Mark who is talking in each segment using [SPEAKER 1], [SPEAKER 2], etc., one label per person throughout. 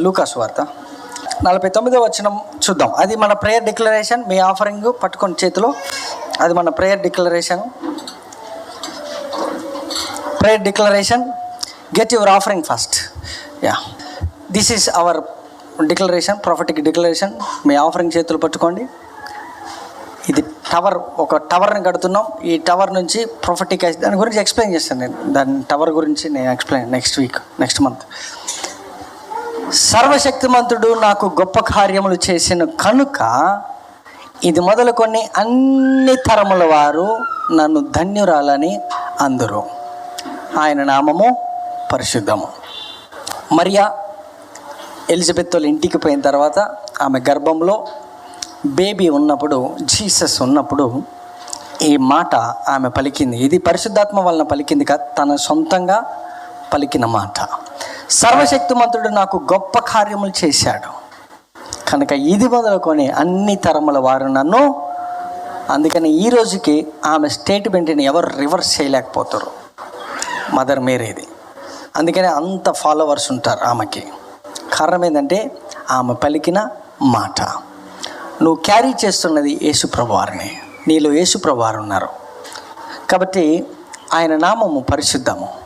[SPEAKER 1] లూకాస్ వార్త. నలభై తొమ్మిదో వచనం చూద్దాం. అది మన ప్రేయర్ డిక్లరేషన్ మీ ఆఫరింగ్ పట్టుకొని చేతిలో. అది మన prayer declaration prayer declaration get your offering first yeah this is our declaration prophetic declaration me offering చేతులు పట్టుకోండి. ఇది టవర్ ఒక టవర్ని కడుతున్నాం. ఈ టవర్ నుంచి ప్రొఫెటిక్ దాని గురించి ఎక్స్ప్లెయిన్ చేస్తాను నేను. దాని టవర్ గురించి నేను explain next week next month సర్వశక్తిమంతుడు నాకు గొప్ప కార్యములు చేసిన కనుక ఇది మొదలుకొని అన్ని తరముల వారు నన్ను ధన్యురాలని అందరూ. ఆయన నామము పరిశుద్ధము. మరియా ఎలిజబెత్ ఇంటికి పోయిన తర్వాత ఆమె గర్భంలో బేబీ ఉన్నప్పుడు జీసస్ ఉన్నప్పుడు ఈ మాట ఆమె పలికింది. ఇది పరిశుద్ధాత్మ వలన పలికింది కాదు తన సొంతంగా పలికిన మాట. సర్వశక్తిమంతుడు నాకు గొప్ప కార్యములు చేశాడు. కనుక ఇది మొదలుకొని అన్ని తరముల వారు నన్ను అందుకని ఈ రోజుకి ఆమె స్టేట్మెంట్ని ఎవరు రివర్స్ చేయలేకపోతారు. మదర్ మేరీది. అందుకని అంత ఫాలోవర్స్ ఉంటారు ఆమెకి. కారణం ఏంటంటే ఆమె పలికిన మాట. నువ్వు క్యారీ చేస్తున్నది యేసుప్రభు వారిని నీలో యేసుప్రభు వారు ఉన్నారు. కాబట్టి ఆయన నామము పరిశుద్ధము.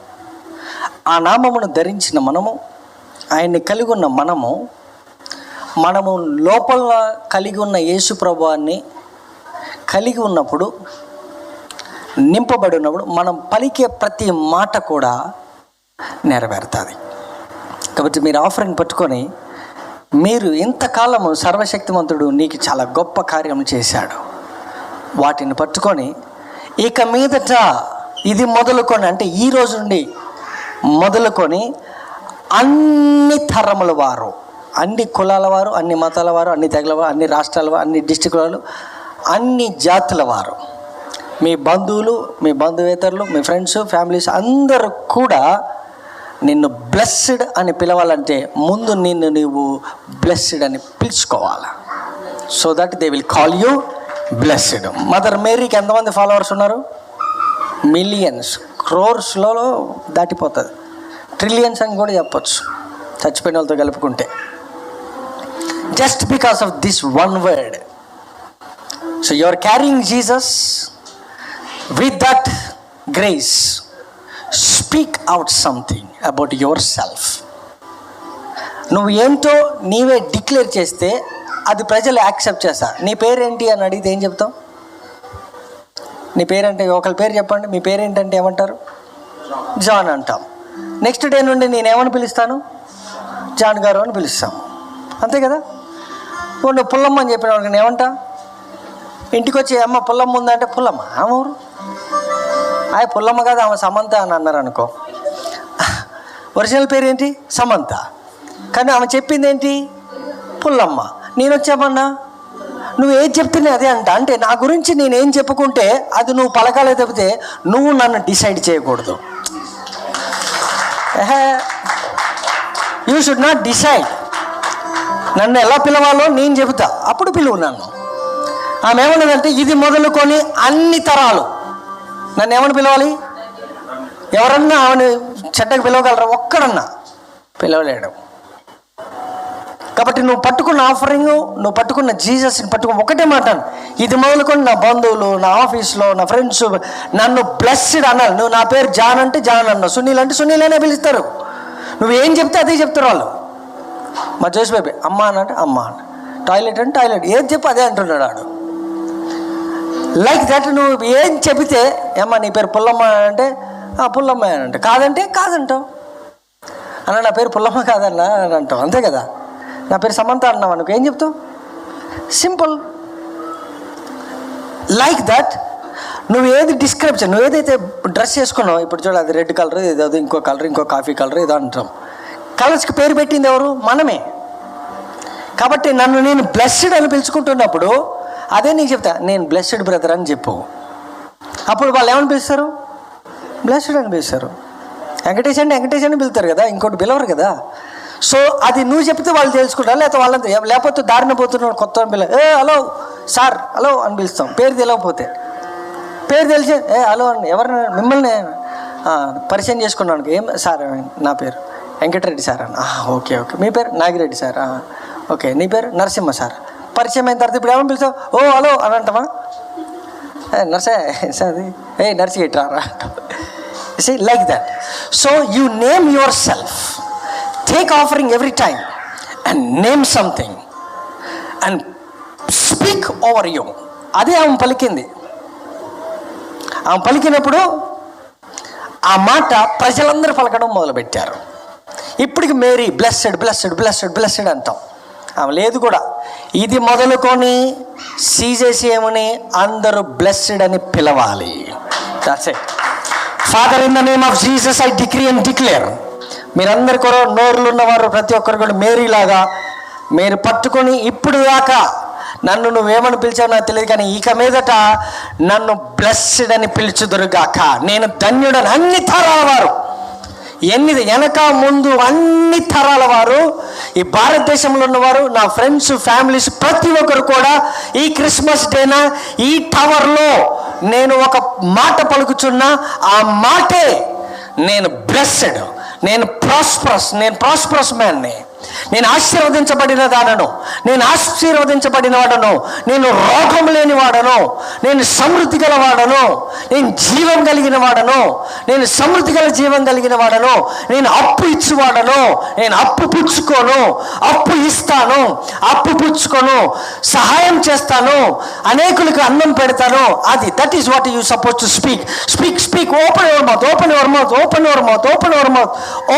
[SPEAKER 1] ఆ నామమును ధరించిన మనము ఆయన్ని కలిగి ఉన్న మనము మనము లోపల కలిగి ఉన్న యేసు ప్రభువాన్ని కలిగి ఉన్నప్పుడు నింపబడి ఉన్నప్పుడు మనం పలికే ప్రతి మాట కూడా నెరవేరుతుంది. కాబట్టి మీరు ఆఫరింగ్ పట్టుకొని మీరు ఇంతకాలము సర్వశక్తిమంతుడు నీకు చాలా గొప్ప కార్యం చేశాడు. వాటిని పట్టుకొని ఇక మీదట ఇది మొదలుకొని అంటే ఈ రోజు నుండి మొదలుకొని అన్ని తరముల వారు అన్ని కులాల వారు అన్ని మతాల వారు అన్ని తెగల వారు అన్ని రాష్ట్రాల వారు అన్ని డిస్టిక్ వారు అన్ని జాతుల వారు. మీ బంధువులు మీ బంధువేతరులు మీ ఫ్రెండ్స్ ఫ్యామిలీస్ అందరూ కూడా నిన్ను బ్లెస్డ్ అని పిలవాలంటే ముందు నిన్ను నీవు బ్లెస్డ్ అని పిలుచుకోవాలి. So that they will call you blessed mother మేరీకి ఎంతమంది ఫాలోవర్స్ ఉన్నారు? మిలియన్స్ క్రోర్స్లో దాటిపోతుంది. ట్రిలియన్స్ అని కూడా చెప్పొచ్చు చచ్చిపోయిన వాళ్ళతో కలుపుకుంటే. Just because of this one word so you are carrying Jesus with that grace speak out something about yourself నువ్వు ఏంటో నీవే డిక్లేర్ చేస్తే అది ప్రజలు యాక్సెప్ట్ చేస్తారు. నీ పేరేంటి అని అడిగితే ఏం చెప్తావు? నీ పేరంటే ఒకరి పేరు చెప్పండి మీ పేరేంటంటే ఏమంటారు? జాన్ అంటాం. నెక్స్ట్ డే నుండి నేను ఏమని పిలుస్తాను? జాన్ గారు అని పిలుస్తాం. అంతే కదా? ఇప్పుడు నువ్వు పుల్లమ్మ అని చెప్పిన వాళ్ళకి ఏమంటా ఇంటికి వచ్చి అమ్మ పుల్లమ్మ ఉందంటే పుల్లమ్మ ఆమె ఊరు? ఆయ పుల్లమ్మ కాదు ఆమె సమంత అని అన్నారు అనుకో ఒరిజినల్ పేరు ఏంటి సమంత. కానీ ఆమె చెప్పింది ఏంటి పుల్లమ్మ. నేను వచ్చామన్నా నువ్వు ఏం చెప్తున్నా అదే అంట. అంటే నా గురించి నేనేం చెప్పుకుంటే అది నువ్వు పలకాలే తప్పితే నువ్వు నన్ను డిసైడ్ చేయకూడదు. యూ షుడ్ నాట్ డిసైడ్ నన్ను ఎలా పిలవాలో నేను చెబుతా. అప్పుడు పిలువు నన్ను. ఆమె ఏమన్నదంటే ఇది మొదలుకొని అన్ని తరాలు. నన్ను ఏమని పిలవాలి? ఎవరన్నా ఆమెను చెడ్డకు పిలవగలరా? ఒక్కడన్నా పిలవలేడు. కాబట్టి నువ్వు పట్టుకున్న ఆఫరింగ్ నువ్వు పట్టుకున్న జీసస్ని పట్టుకుని ఒకటే మాట ఇది మొదలుకొని నా బంధువులు నా ఆఫీస్లో నా ఫ్రెండ్స్ నన్ను బ్లెస్డ్ అన్నారు. నువ్వు నా పేరు జాన్ అంటే జాన్ అన్నావు. సునీల్ అంటే సునీల్ అనే పిలుస్తారు. నువ్వు ఏం చెప్తే అదే చెప్తారు వాళ్ళు. మా జోసి బాబు అమ్మ అని అంటే అమ్మ అని. టాయిలెట్ అంటే టాయిలెట్. ఏం చెప్పి అదే అంటున్నాడు ఆడు లైక్ దట్ నువ్వు ఏం చెబితే ఏమ్మా నీ పేరు పుల్లమ్మ అంటే "ఆ, పుల్లమ్మ అని అంటే. కాదంటే కాదంటావు. అన్న నా పేరు పుల్లమ్మ కాదన్నా అని అంటావు. అంతే కదా? నా పేరు సమంత అన్నావు అనుకో. ఏం చెప్తావు? సింపుల్ లైక్ దట్ నువ్వు ఏది డిస్క్రిప్షన్ నువ్వు ఏదైతే డ్రెస్ చేసుకున్నావు ఇప్పుడు చూడ అది రెడ్ కలర్ ఏదో ఇంకో కలర్ ఇంకో కాఫీ కలర్ ఏదో అంటాం. కలర్స్కి పేరు పెట్టింది ఎవరు? మనమే. కాబట్టి నన్ను నేను బ్లెస్డ్ అని పిలుచుకుంటున్నప్పుడు అదే నీకు చెప్తా నేను బ్లెస్డ్ బ్రదర్ అని చెప్పు. అప్పుడు వాళ్ళు ఏమని పిలుస్తారు? బ్లెస్డ్ అని పిలుస్తారు. వెంకటేష్ అంటే వెంకటేష్ అని పిలుస్తారు కదా ఇంకోటి పిలవరు కదా. సో అది నువ్వు చెప్తే వాళ్ళు తెలుసుకుంటారు లేకపోతే వాళ్ళంతా లేకపోతే దారిన పోతున్నాడు కొత్త పిల్ల ఏ హలో సార్ హలో అని పిలుస్తాం. పేరు తెలియకపోతే పేరు తెలిసి ఏ హలో అని ఎవరిని మిమ్మల్ని పరిచయం చేసుకున్నాను ఏం సార్ నా పేరు వెంకటరెడ్డి సార్ అన్న. Okay okay. మీ పేరు నాగిరెడ్డి సార్ ఓకే. నీ పేరు నరసింహ సార్. పరిచయం అయిన తర్వాత ఇప్పుడు ఏమని పిలుస్తావు? ఓ హలో అని అంటావా? నర్సే సార్ ఏ నర్సి ఇట్రారా like that so you name yourself take offering every time and name something and speak over you అదే ఆమె పలికింది. ఆమె పలికినప్పుడు ఆ మాట ప్రజలందరూ పలకడం మొదలుపెట్టారు. ఇప్పటికి Mary blessed blessed blessed blessed అంటాం. ఆమె లేదు కూడా. ఇది మొదలుకొని సీజేసీఎంని ఏమని అందరూ బ్లెస్సెడ్ అని పిలవాలి. That's it father in the name of Jesus I decree and declare మీరందరు కూడా నోరులు ఉన్నవారు ప్రతి ఒక్కరు కూడా మేరీ లాగా మీరు పట్టుకొని ఇప్పుడు దాకా నన్ను నువ్వేమని పిలిచావు నాకు తెలియదు కానీ ఇక మీదట నన్ను బ్లెస్డ్ అని పిలుచుదురుగాక నేను ధన్యుడని అన్ని తరాల వారు. ఎన్ని వెనక ముందు అన్ని తరాల వారు ఈ భారతదేశంలో ఉన్నవారు నా ఫ్రెండ్స్ ఫ్యామిలీస్ ప్రతి ఒక్కరు కూడా ఈ క్రిస్మస్ డేన ఈ టవర్లో నేను ఒక మాట పలుకుచున్నా ఆ మాటే నేను బ్లెస్సెడ్ నేను ప్రాస్పరస్ నేను ప్రాస్పరస్ మ్యాన్ని నేను ఆశీర్వదించబడిన దానను నేను ఆశీర్వదించబడిన వాడను. నేను రోగం లేని వాడను నేను సమృద్ధి గల వాడను నేను జీవం కలిగిన వాడను. నేను సమృద్ధి గల జీవం కలిగిన వాడను. నేను అప్పు ఇచ్చువాడను. నేను అప్పు పుచ్చుకోను. అప్పు ఇస్తాను. అప్పు పుచ్చుకోను. సహాయం చేస్తాను. అనేకులకు అన్నం పెడతాను. అది that is what you suppose to speak speak speak open your mouth open your mouth open your mouth open your mouth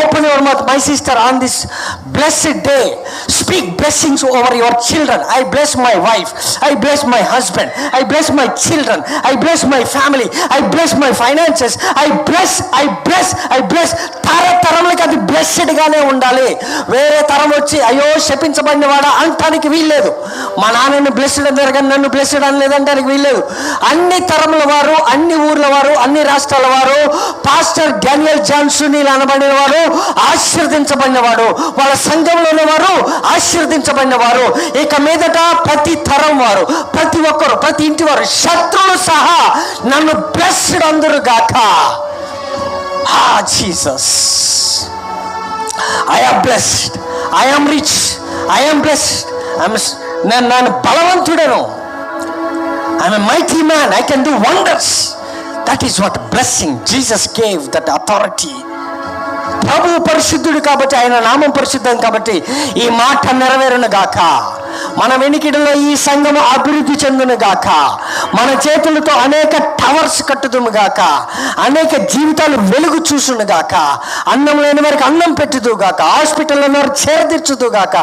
[SPEAKER 1] open your mouth my sister on this blessed day speak blessings over your children. I bless my wife. I bless my husband. I bless my children. I bless my family. I bless my finances. I bless i bless i bless. తరతరములకి అది బ్లెస్డ్గానే ఉండాలి. వేరే తరం వచ్చి అయ్యో శపించబడిన వాడా అంటానికి వీల్లేదు. మా నాన్నను బ్లెస్డ్ అన్నారు కానీ నన్ను బ్లెస్డ్ అనలేదంటానికి వీల్లేదు. అన్ని తరముల వారు అన్ని ఊర్ల వారు అన్ని రాష్ట్రాల వారు పాస్టర్ డానియల్ జాన్సునీల్ అనబడిన వారు ఆశీర్దించబడిన వాడు. వాళ్ళ సంఘంలో ఉన్నవారు ఆశీర్దించబడిన వారు. ఇక మీదట ప్రతి తరం వారు ప్రతి ఒక్కరు ప్రతి ఇంటి వారు శత్రువులు సహా నన్ను బ్లెస్డ్ అందరు గాక. Jesus. I blessed I rich I blessed నేను నేను బలవంతుడను. I'm a mighty man I can do wonders that is what blessing Jesus gave that authority ప్రభు పరిశుద్ధుడు కాబట్టి ఆయన నామం పరిశుద్ధం కాబట్టి ఈ మాట నెరవేరును గాక. మన వెనికిడిలో ఈ సంఘము అభివృద్ధి చెందును గాక. మన చేతులతో అనేక టవర్స్ కట్టుదుము గాక. అనేక జీవితాలు వెలుగు చూసును గాక. అన్నం లేని వారికి అన్నం పెట్టుదు గాక. హాస్పిటల్లో వారు చేరదీర్చుదు గాక.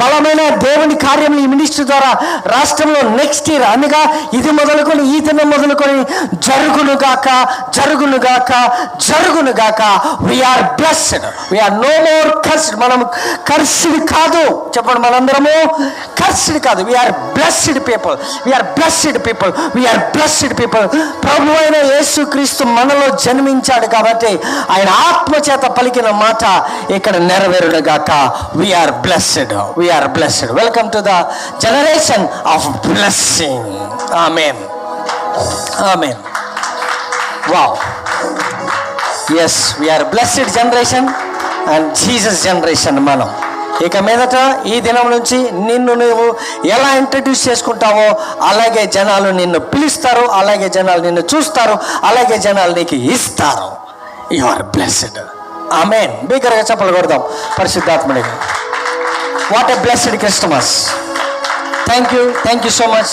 [SPEAKER 1] బలమైన దేవుని కార్యం ఈ మినిస్ట్రీ ద్వారా రాష్ట్రంలో నెక్స్ట్ ఇయర్ అనగా ఇది మొదలుకొని ఈ దినం మొదలుకొని జరుగును గాక జరుగును గాక జరుగును గాక. We are blessed we are no more cursed మనం కర్స్డ్ కాదు. చెప్పండి మనందరము. కర్సిడ్ కాదు. We are blessed people we are blessed people we are blessed people ప్రభు అయిన యేసుక్రీస్తు మనలో జన్మించాడు కాబట్టి ఆయన ఆత్మచేత పలికిన మాట ఇక్కడ నెరవేరుడుగాక we are blessed we are blessed welcome to the generation of blessing amen amen wow yes we are blessed generation and Jesus generation మనం ఇక మీదట ఈ దినం నుంచి నిన్ను నువ్వు ఎలా ఇంట్రడ్యూస్ చేసుకుంటావో అలాగే జనాలు నిన్ను పిలుస్తారు అలాగే జనాలు నిన్ను చూస్తారు అలాగే జనాలు నీకు ఇస్తారు. యు ఆర్ బ్లెస్డ్ ఆమెన్ బీకరగా చెప్పలు కొడదాం. పరిశుద్ధాత్మడికి what a blessed Christmas thank you thank you so much